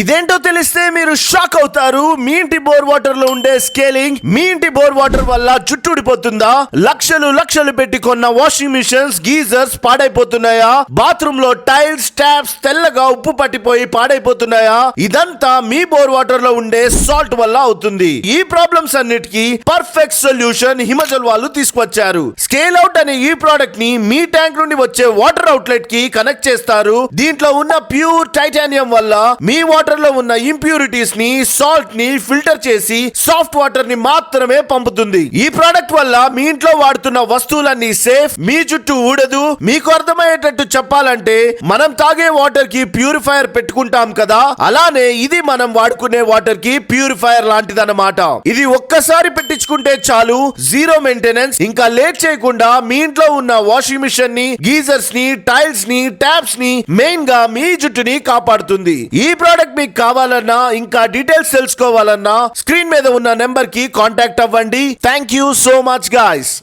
ఇదేంటో తెలిస్తే మీరు షాక్ అవుతారు. మీ ఇంటి బోర్ వాటర్లో ఉండే స్కేలింగ్ మీ ఇంటి బోర్ వాటర్ వల్ల చుట్టూడిపోతుందా? లక్షలు లక్షలు పెట్టి కొన్న వాషింగ్ మిషన్స్ గీజర్స్ పాడైపోతున్నాయా? బాత్రూమ్లో టైల్స్ ట్యాప్స్ తెల్లగా ఉప్పు పట్టిపోయి పాడైపోతున్నాయా? ఇదంతా మీ బోర్ వాటర్లో ఉండే సాల్ట్ వల్ల అవుతుంది. ఈ ప్రాబ్లమ్స్ అన్నిటికీ పర్ఫెక్ట్ సొల్యూషన్ హిమజల్ వాళ్ళు తీసుకొచ్చారు స్కేల్ అవుట్ అనే ఈ ప్రోడక్ట్ని మీ ట్యాంక్ నుండి వచ్చే వాటర్ అవుట్లెట్కి కనెక్ట్ చేస్తారు. దీంట్లో ఉన్న ప్యూర్ టైటానియం వల్ల మీ వాటర్ లో ఉన్న ఇంప్యూరిటీస్ని సాల్ట్ని ఫిల్టర్ చేసి సాఫ్ట్ వాటర్ని మాత్రమే పంపుతుంది. ఈ ప్రోడక్ట్ వల్ల మీ ఇంట్లో వాడుతున్న వస్తువులన్నీ సేఫ్ మీ చుట్టూ ఊడదు. మీకు అర్థమయ్యేటట్టు చెప్పాలంటే మనం తాగే వాటర్కి ప్యూరిఫైయర్ పెట్టుకుంటాం కదా? అలానే ఇది మనం వాడుకునే వాటర్కి ప్యూరిఫైయర్ లాంటిదన్నమాట. ఇది ఒక్కసారి పెట్టించుకుంటే చాలు జీరో మెయింటెనెన్స్ ఇంకా లేట్ చేయకుండా మీ ఇంట్లో ఉన్న వాషింగ్ మిషన్ని గీజర్స్ని టైల్స్ని ట్యాప్స్ని మెయిన్గా మీ జుట్టుని కాపాడుతుంది. ఈ ప్రోడక్ట్ ప్రోడక్ట్ మీకు కావాలన్నా ఇంకా డీటెయిల్స్ తెలుసుకోవాలన్నా స్క్రీన్ మీద ఉన్న నెంబర్కి కాంటాక్ట్ అవ్వండి. Thank you so much guys